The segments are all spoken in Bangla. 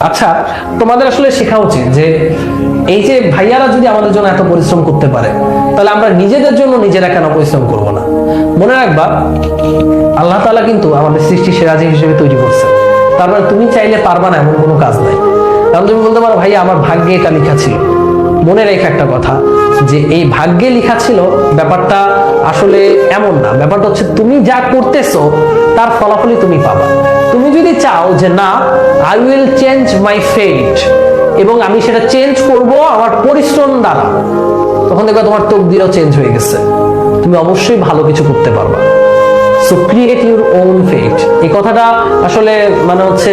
আচ্ছা তোমাদের আসলে শেখা উচিত যে এই যে ভাইয়ারা যদি আমাদের জন্য এত পরিশ্রম করতে পারে, তাহলে আমরা নিজেদের জন্য নিজেরা কেন পরিশ্রম করব না? মনে রাখবা, আল্লাহ তালা কিন্তু আমাদের সৃষ্টি সেরাজি হিসেবে তৈরি করছে। তারপরে তুমি চাইলে পারবা না, এমন কোনো কাজ নাই। কারণ তুমি বলতে পারো, ভাইয়া, আমার ভাগ্যে এটা লেখা ছিল। মনে রেখে একটা কথা যে এই ভাগ্যে লেখা ছিল, ব্যাপারটা আসলে এমন না। ব্যাপারটা হচ্ছে তুমি যা করতেছো, তার ফলাফলই তুমি পাবা। তুমি যদি চাও যে না I will change my fate এবং আমি সেটা চেঞ্জ করব আমার পরিশ্রম দ্বারা, তখন দেখবে তোমার তকদিরও চেঞ্জ হয়ে গেছে। তুমি অবশ্যই ভালো কিছু করতে পারবা। So create your own fate এই কথাটা আসলে মানে হচ্ছে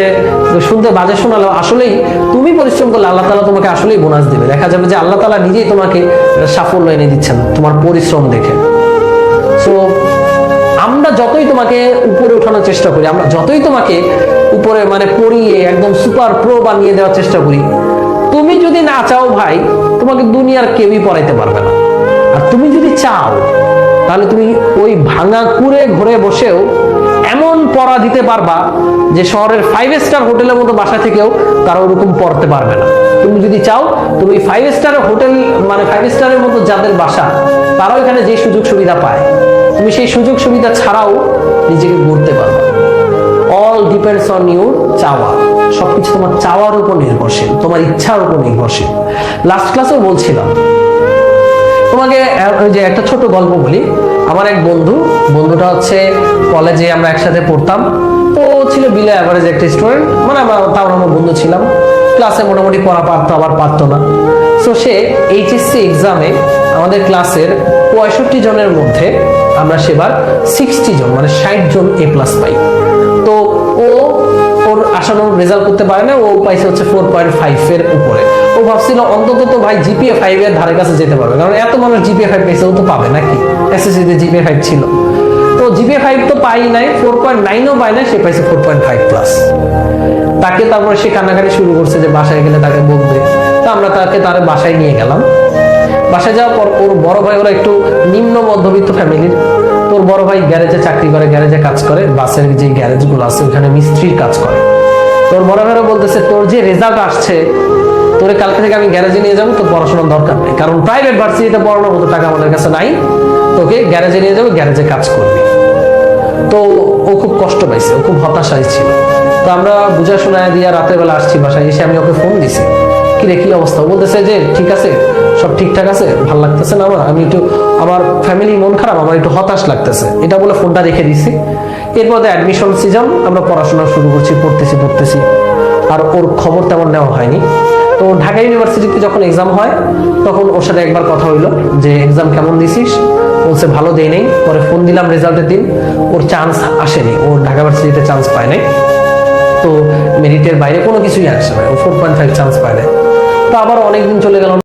শুনতে বাজে শোনালো আসলেই তুমি পরিশ্রম করলে আল্লাহ তালা তোমাকে আসলেই বোনাস দেবে। দেখা যাবে যে আল্লাহ তালা নিজেই তোমাকে সাফল্য এনে দিচ্ছেন তোমার পরিশ্রম দেখে। সো আমরা যতই তোমাকে উপরে ওঠানোর চেষ্টা করি, আমরা যতই তোমাকে উপরে মানে পড়িয়ে একদম সুপার প্রো বানিয়ে দেওয়ার চেষ্টা করি, তুমি যদি না চাও ভাই, তোমাকে দুনিয়ার কেউই পড়াইতে পারবে না। আর তুমি যদি চাও তাহলে তুমি ওই ভাঙা কুড়ে ঘরে বসেও এমন পড়া দিতে পারবা যে শহরের ফাইভ স্টার হোটেলের মতো বাসা থেকেও তারা ওরকম পড়তে পারবে না। তুমি যদি চাও, তুমি ফাইভ স্টার হোটেল মানে ফাইভ স্টারের মতো যাদের বাসা তারাও এখানে যে সুযোগ সুবিধা পায়, তুমি সেই সুযোগ সুবিধা ছাড়াও নিজেকে গড়তে পারবে। অল ডিপেন্ডস অন ইউর চাওয়া। সবকিছু তোমার চাওয়ার উপর নির্ভরশীল, তোমার ইচ্ছার উপর নির্ভরশীল। লাস্ট ক্লাসেও বলছিলাম তোমাকে যে একটা ছোট গল্প বলি। আমার এক বন্ধু, বন্ধুটা হচ্ছে কলেজে আমরা একসাথে পড়তাম। তো ছিল বিলে অ্যাভারেজ একটা স্টুডেন্ট মানে আমরা, তাও আমরা বন্ধু ছিলাম। ক্লাসে মোটামুটি পড়া পারতো, আবার পারতো না। সো সে এইচএসসি এক্সামে আমাদের ক্লাসের পঁয়ষট্টি জনের মধ্যে আমরা সেবার সিক্সটি জন মানে ষাট জন এ প্লাস পাই। তো আশানুরূপ রেজাল্ট করতে পারে না, ও পাইছে হচ্ছে ফোর পয়েন্ট ফাইভ এর উপরে। ও ভাবছিল অন্তত তো ভাই জিপিএ ফাইভ এর ধারে কাছে যেতে পারবে, কারণ এত মানুষ জিপিএ ফাইভ পেয়েছে, ও তো পাবে নাকি? এসএসসি তে জিপিএ ফাইভ ছিল। তো জিপিএ ফাইভ তো পাই নাই ফোর পয়েন্ট নাইনও পাই নাই, সে পাইছে ফোর পয়েন্ট ফাইভ প্লাস তাকে তারপরে সে কান্নাকাটি শুরু করছে যে বাসায় গেলে তাকে বলবে। তো আমরা তাকে তার বাসায় নিয়ে গেলাম। বাসায় যাওয়ার পর ওর বড় ভাই, ওরা একটু নিম্ন মধ্যবিত্ত ফ্যামিলির তোর বড় ভাই গ্যারেজে চাকরি করে গ্যারেজে কাজ করে, বাসের যে গ্যারেজগুলো আছে, ওখানে মিস্ত্রির কাজ করে। তোর বড় ভাইরা বলতেছে, তোর যে রেজাল্ট আসছে, তোরে কালকে থেকে আমি গ্যারেজে নিয়ে যাব, তোর পড়াশোনার দরকার নেই। কারণ প্রাইভেট ভার্সিটিতে পড়ানোর মতো টাকা আমাদের কাছে নাই। তোকে গ্যারেজে নিয়ে যাব, গ্যারেজে কাজ করবি। তো ও খুব কষ্ট পাইছে, ও খুব হতাশায় ছিল। তো আমরা বুঝা শোনায় দিয়ে রাতের বেলা আসছি বাসায়, এসে আমি ওকে ফোন দিছি। কি রে, কি অবস্থা? বলতেছে যে, ঠিক আছে সব ঠিকঠাক আছে? ভালো লাগতেছে না আমার? আমি একটু, আমার ফ্যামিলি মন খারাপ, আমার একটু হতাশ লাগতেছে। এটা বলে ফোনটা রেখে দিছি। এরপর অ্যাডমিশন সিজন আমরা পড়াশোনা শুরু করছি, পড়তেছি পড়তেছি। আর ওর খবর তেমন নেওয়া হয়নি। তো ঢাকা ইউনিভার্সিটিতে যখন এক্সাম হয়, তখন ওর সাথে একবার কথা হইল যে এক্সাম কেমন দিছিস? বলছে, ভালো দেই নেই। পরে ফোন দিলাম রেজাল্টের দিন। ওর চান্স আসেনি। ও ঢাকা ভার্সিটিতে চান্স পায় নাই। তো মেরিটের বাইরে কোনো কিছুই আসে না। ও ফোর পয়েন্ট ফাইভ চান্স পায় নাই। তো আবার অনেকদিন চলে গেল।